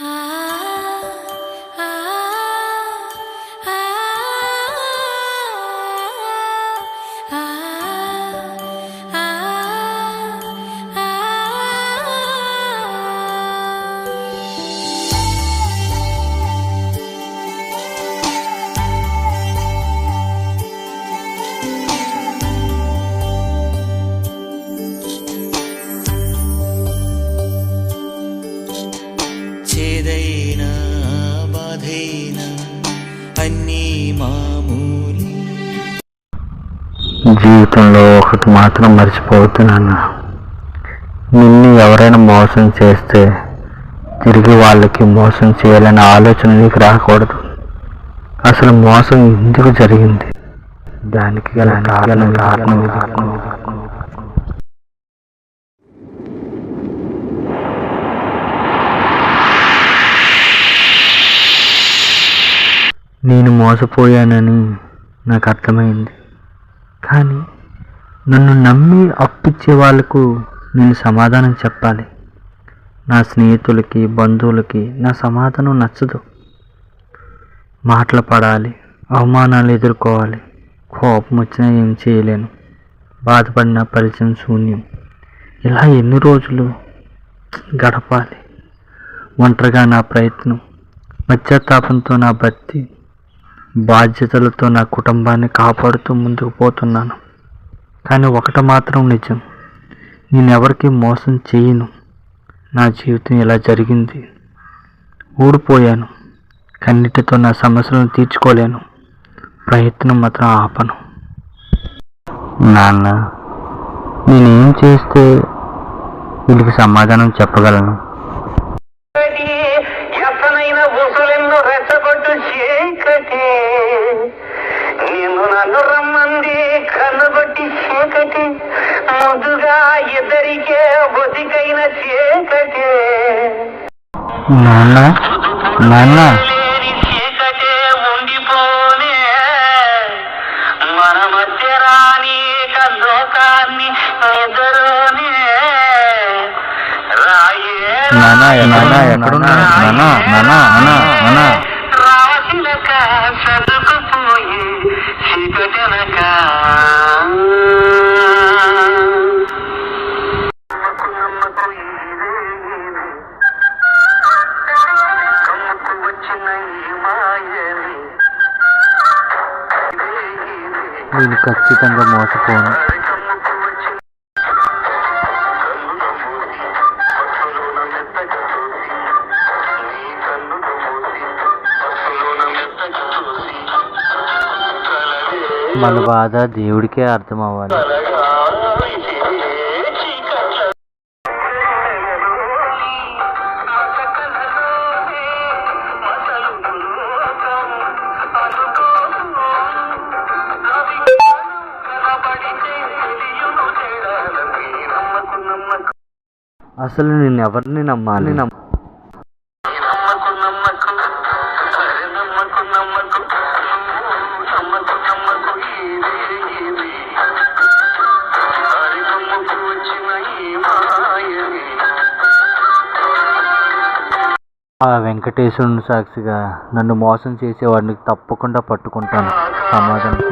Ah. జీవితంలో ఒకటి మాత్రం మర్చిపోతున్నాను నిన్ను. ఎవరైనా మోసం చేస్తే తిరిగి వాళ్ళకి మోసం చేయాలనే ఆలోచన నీకు రాకూడదు. అసలు మోసం ఎందుకు జరిగింది? దానికి గల కారణం కారణం కారణం నేను మోసపోయానని నాకు అర్థమైంది. కానీ నన్ను నమ్మి అప్పిచ్చే వాళ్ళకు నేను సమాధానం చెప్పాలి. నా స్నేహితులకి బంధువులకి నా సమాధానం నచ్చదు. మాటలు పడాలి అవమానాలు ఎదుర్కోవాలి. కోపం వచ్చినా ఏం చేయలేను. బాధపడిన పరిచయం శూన్యం. ఇలా ఎన్ని రోజులు గడపాలి? ఒంటరిగా నా ప్రయత్నం పశ్చాత్తాపంతో నా భర్తీ బాధ్యతలతో నా కుటుంబాన్ని కాపాడుతూ ముందుకు పోతున్నాను కానీ ఒకటి మాత్రం నిజం నేను ఎవరికి మోసం చేయను నా జీవితం ఇలా జరిగింది ఊడిపోయాను కన్నిటితో నా సమస్యలను తీర్చుకోలేను ప్రయత్నం మాత్రం ఆపను నాన్న నేనేం చేస్తే వీళ్ళకి సమాధానం చెప్పగలను చీకటి ఊసులెన్నో రెచ్చగొట్టు చీకటి ముందుగా ఇద్దరికే బొతికైన చీకటి. నాన్న నాన్న. చీకటే ఉండిపోనే. మన మధ్య రాని లోకాన్ని నిద్రనే. రాయే నాన్న నాన్న. ఎక్కడున్నారు నాన్న నాన్న నాన్న. నేను ఖచ్చితంగా మోసపోను. మన బాధ దేవుడికే అర్థం అవ్వాలి. అసలు నేను ఎవరిని నమ్మాలి నమ్మ ఆ వెంకటేశ్వరుని సాక్షిగా నన్ను మోసం చేసేవాడిని తప్పకుండా పట్టుకుంటాను సమాధానం.